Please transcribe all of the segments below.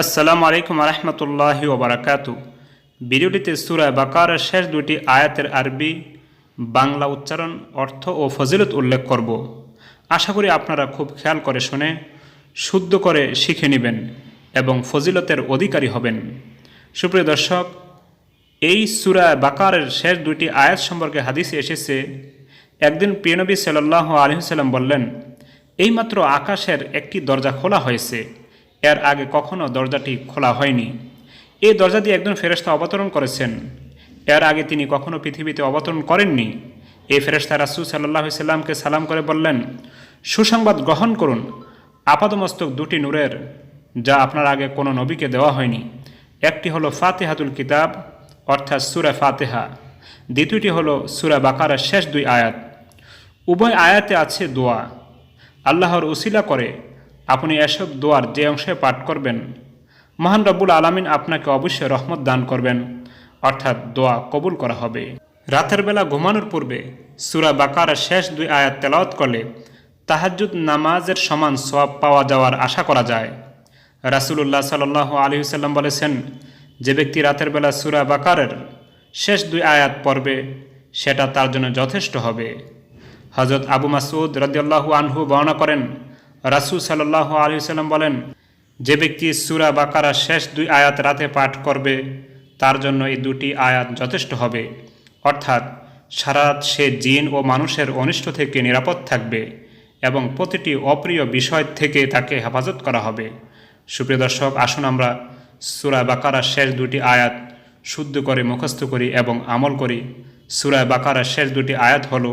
আসসালামু আলাইকুম রহমতুল্লাহ ওবরাকাতু ভিডিওটিতে সুরা বাকারের শেষ দুটি আয়াতের আরবি, বাংলা উচ্চারণ, অর্থ ও ফজিলত উল্লেখ করব। আশা করি আপনারা খুব খেয়াল করে শুনে, শুদ্ধ করে শিখে নেবেন এবং ফজিলতের অধিকারী হবেন। সুপ্রিয় দর্শক, এই সুরা বাকারের শেষ দুটি আয়াত সম্পর্কে হাদিসে এসেছে, একদিন প্রিয়নবী সাল্লাহ আলহিসাল্লাম বললেন, এইমাত্র আকাশের একটি দরজা খোলা হয়েছে। এর আগে কখনো দরজাটি খোলা হয়নি। এই দরজা দিয়ে একজন ফেরেস্তা অবতরণ করেছেন। এর আগে তিনি কখনো পৃথিবীতে অবতরণ করেননি। এই ফেরেস্তা রাসু সাল্লাহ সাল্লামকে সালাম করে বললেন, সুসংবাদ গ্রহণ করুন। আপাদমস্তক দুটি নূরের, যা আপনার আগে কোনো নবীকে দেওয়া হয়নি। একটি হলো ফাতেহাতুল কিতাব, অর্থাৎ সুরা ফাতেহা। দ্বিতীয়টি হলো সুরা বাকারার শেষ দুই আয়াত। উভয় আয়াতে আছে দোয়া। আল্লাহর উসিলা করে আপনি এসব দোয়ার যে অংশে পাঠ করবেন, মহান রব্বুল আলমিন আপনাকে অবশ্যই রহমত দান করবেন, অর্থাৎ দোয়া কবুল করা হবে। রাতের বেলা ঘুমানোর পূর্বে সুরা বাকারার শেষ দুই আয়াত তেলাওয়াত করলে তাহাজ্জুদ নামাজের সমান সব পাওয়া যাওয়ার আশা করা যায়। রাসুলুল্লাহ সাল আলী সাল্লাম বলেছেন, যে ব্যক্তি রাতের বেলা সুরা বাকারের শেষ দুই আয়াত পড়বে, সেটা তার জন্য যথেষ্ট হবে। হজরত আবু মাসুদ রদিয়াল্লাহু আনহু বর্ণনা করেন রাসুল সাল্লাহ আলী সাল্লাম বলেন, যে ব্যক্তি সুরা বাকারা শেষ দুই আয়াত রাতে পাঠ করবে, তার জন্য এই দুটি আয়াত যথেষ্ট হবে। অর্থাৎ সারাত সে জিন ও মানুষের অনিষ্ট থেকে নিরাপদ থাকবে এবং প্রতিটি অপ্রিয় বিষয় থেকে তাকে হেফাজত করা হবে। সুপ্রিয় দর্শক, আসুন আমরা সুরা বাকারা শেষ দুটি আয়াত শুদ্ধ করে মুখস্থ করি এবং আমল করি। সুরা বাকারা শেষ দুটি আয়াত হলো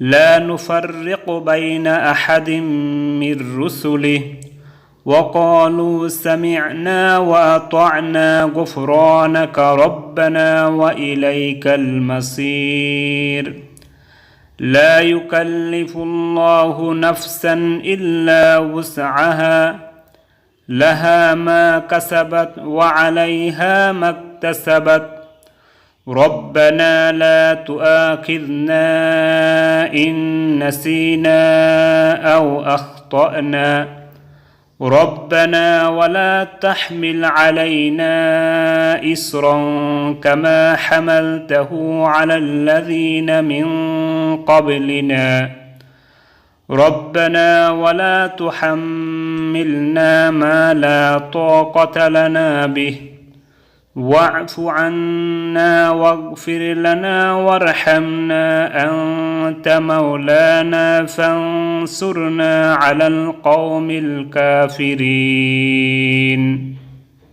لا نفرق بين أحد من رسله. وقالوا سمعنا وأطعنا غفرانك ربنا وإليك المصير. لا يكلف الله نفسا إلا وسعها. لها ما كسبت وعليها ما اكتسبت. ربنا لا تؤاخذنا إن نسينا أو أخطأنا. ربنا ولا تحمل علينا إسرا كما حملته على الذين من قبلنا. ربنا ولا تحملنا ما لا طاقة لنا به. واعف عنا واغفر لنا وارحمنا أنت مولانا فانصرنا على القوم الكافرين.